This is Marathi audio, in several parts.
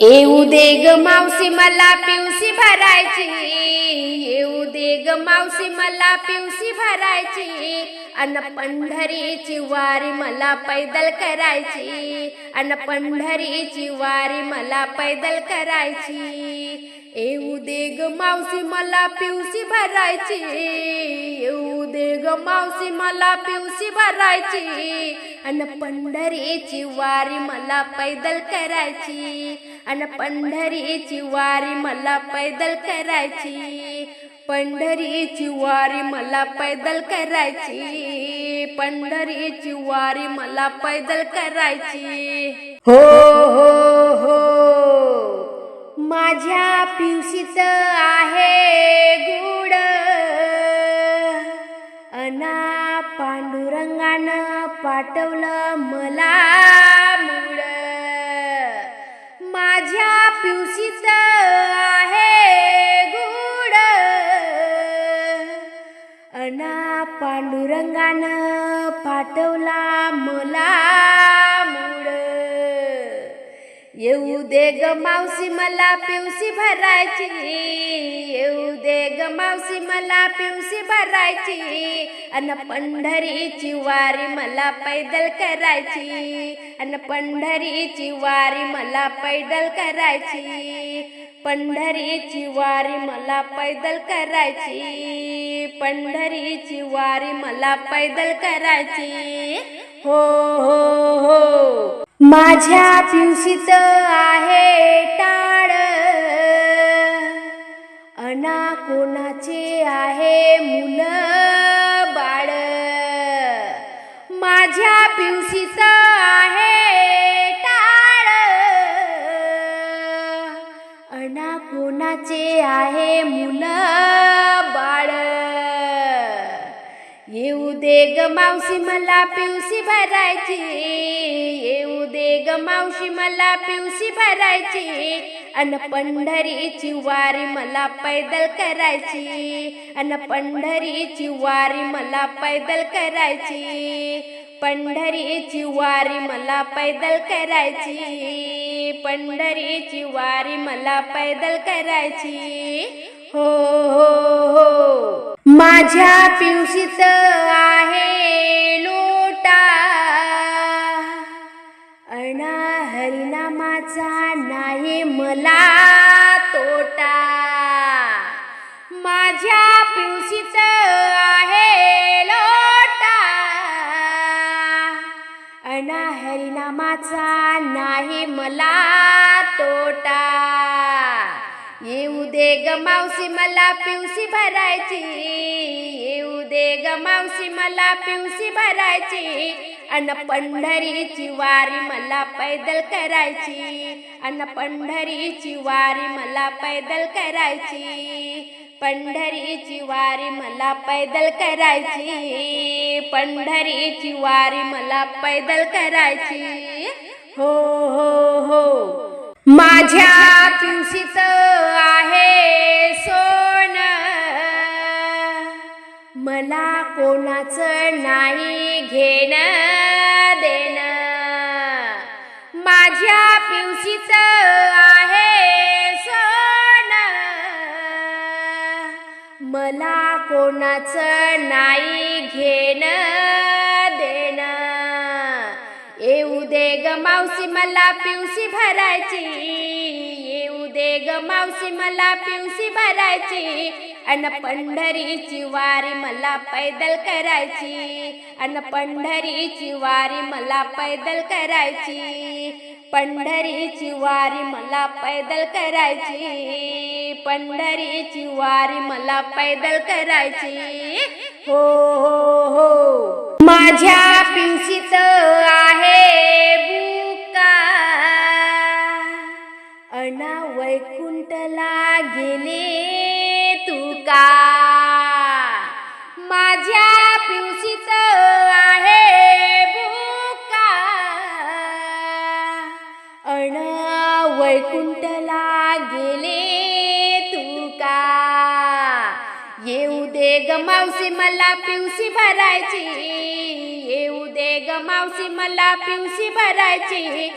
येऊ दे ग मावशी मला पिवशी भरायची. येऊ दे ग मावशी मला पिवशी भरायची. अन पंढरीची वारी मला पैदल करायची. अन पंढरीची वारी मला पैदल करायची. येऊ दे ग मावशी मला पिवशी भरायची. येऊ दे ग मावशी मला पिवशी भरायची. अन पंढरीची वारी मला पैदल करायची. अन पंढरीची वारी मला पैदल करायची. पंढरीची वारी मला पैदल करायची. पंढरीची वारी मला पैदल करायची. हो हो हो. माझ्या पिवशीच आहे गुड. अना पांडुरंगानं पाठवलं मला. चित आहे गुड. अना पांडुरंगानं पाठवला मला. येऊ दे ग मावशी मला पिवशी भरायची. येऊ दे ग मावशी मला पिवशी भरायची. अन पंढरीची वारी मला पैदल करायची. अन पंढरीची वारी मला पैदल करायची. पंढरीची वारी मला पैदल करायची. पंढरीची वारी मला पैदल करायची. हो हो माझ्या पिवशीत आहे टाळ. अना कोणाचे आहे मुलं बाळ. माझ्या पिवशीत आहे टाळ. अना कोणाचे आहे मुलं बाळ. येऊ दे ग मावशी मला पिवशी भरायची. ग मावशी मला पिवशी भरायची. अन पंढरीची वारी मला पैदल करायची. अन पंढरीची वारी मला पैदल करायची. पंढरीची वारी मला पैदल करायची. पंढरीची वारी मला पैदल करायची. हो हो हो. माझ्या पिवशीत आहे लोटा. येऊ दे ग मावशी मला पिवशी भरायची. येऊ दे ग मावशी मला पिवशी भरायची. अन पंढरीची वारी मला पैदल करायची. अन पंढरीची वारी मला पैदल करायची. पंढरीची वारी मला पैदल करायची. पंढरीची वारी मला पैदल करायची. हो हो हो. माझ्या पिवशी कोणाचं नाही घेण देण. माझ्या पिवशीच आहे सोन. मला कोणाचं नाही घेण देण. येऊ दे ग मावशी मला पिवशी भरायची. येऊ दे ग मावशी मला पिवशी भरायची. अन पंढरीची वारी मला पैदल करायची. अन पंढरीची वारी मला पैदल करायची. पंढरीची वारी मला पैदल करायची. पंढरीची वारी मला पैदल करायची. हो हो हो. माझ्या पिंशीच आहे अना वैकुंठला गेले. तू का माझ्या पिवशीत आहे भूका अण वैकुंठला गेले तू का येऊ दे ग मावशी मला पिवशी भरायची. येऊ दे ग मावशी मला पिवशी भरायची.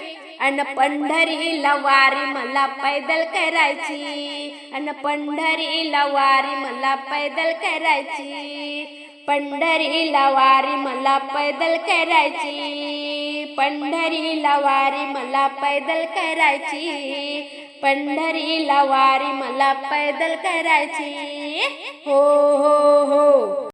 अन पंढरीला वारी मला पैदल करायची. अन पंढरीला वारी मला पैदल करायची. पंढरीला वारी मला पैदल करायची. पंढरीला वारी मला पैदल करायची. पंढरीला वारी मला पैदल करायची. हो हो हो.